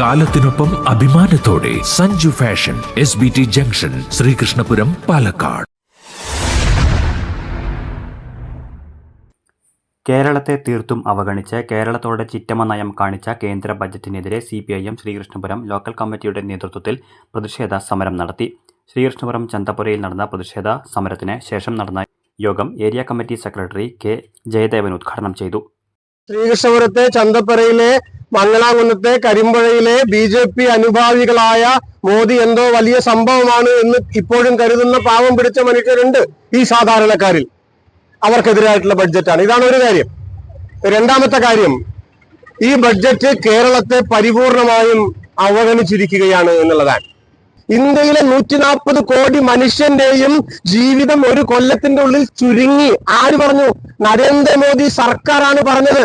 കാലത്തിനൊപ്പം അഭിമാനത്തോടെ Sanju fashion S B T junction Sreekrishnapuram Palakkad. കേരളത്തെ തീർത്തും അവഗണിച്ച് കേരളത്തോടെ ചിറ്റമ നയം കാണിച്ച കേന്ദ്ര ബജറ്റിനെതിരെ C P I M Sreekrishnapuram local കമ്മിറ്റിയുടെ നേതൃത്വത്തിൽ പ്രതിഷേധ സമരം നടത്തി. ശ്രീകൃഷ്ണപുരം ചന്തപുരയിൽ നടന്ന പ്രതിഷേധ സമരത്തിന് ശേഷം നടന്ന യോഗം area committee secretary K Jayadevan ഉദ്ഘാടനം ചെയ്തു. ശ്രീകൃഷ്ണപുരത്തെ ചന്തപ്പരയിലെ മംഗളാകുന്നത്തെ കരിമ്പുഴയിലെ ബി ജെ പി അനുഭാവികളായ മോദി എന്തോ വലിയ സംഭവമാണ് എന്ന് ഇപ്പോഴും കരുതുന്ന പാവം പിടിച്ച മനുഷ്യരുണ്ട് ഈ സാധാരണക്കാരിൽ. അവർക്കെതിരായിട്ടുള്ള ബഡ്ജറ്റാണ്. ഇതാണ് ഒരു കാര്യം. രണ്ടാമത്തെ കാര്യം ഈ ബഡ്ജറ്റ് കേരളത്തെ പരിപൂർണമായും അവഗണിച്ചിരിക്കുകയാണ് എന്നുള്ളതാണ്. ഇന്ത്യയിലെ നൂറ്റി നാൽപ്പത് കോടി മനുഷ്യന്റെയും ജീവിതം ഒരു കൊല്ലത്തിന്റെ ഉള്ളിൽ ചുരുങ്ങി. ആര് പറഞ്ഞു? നരേന്ദ്രമോദി സർക്കാരാണ് പറഞ്ഞത്.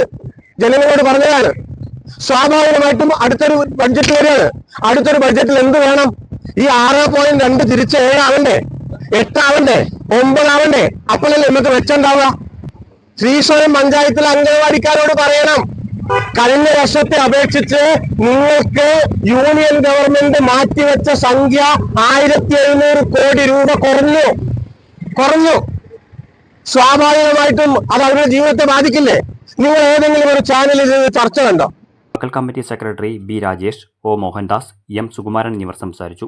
ജനങ്ങളോട് പറഞ്ഞതാണ്. സ്വാഭാവികമായിട്ടും അടുത്തൊരു ബഡ്ജറ്റ് വരികയാണ് അടുത്തൊരു ബഡ്ജറ്റിൽ എന്ത് വേണം? ഈ ആറ് പോയിന്റ് രണ്ട് തിരിച്ച് ഏഴാവണ്ടേ? എട്ടാവണ്ടേ? ഒമ്പതാവണ്ടേ? അപ്പോഴല്ലേ നമുക്ക് വെച്ചുണ്ടാവുക ശ്രീശ്വരം പഞ്ചായത്തിലെ അംഗനവാടിക്കാരോട് പറയണം. കഴിഞ്ഞ വർഷത്തെ അപേക്ഷിച്ച് നിങ്ങൾക്ക് യൂണിയൻ ഗവൺമെന്റ് മാറ്റിവെച്ച സംഖ്യ ആയിരത്തി എഴുന്നൂറ് കോടി രൂപ കുറഞ്ഞു. കുറഞ്ഞു. സ്വാഭാവികമായിട്ടും അത് അവരുടെ ജീവിതത്തെ ബാധിക്കില്ലേ? നിങ്ങൾ ഏതെങ്കിലും ഒരു ചാനലിൽ ചർച്ച കണ്ടോ? Local committee secretary B Rajesh O Mohandas M Sukumaran എന്നിവർ സംസാരിച്ചു.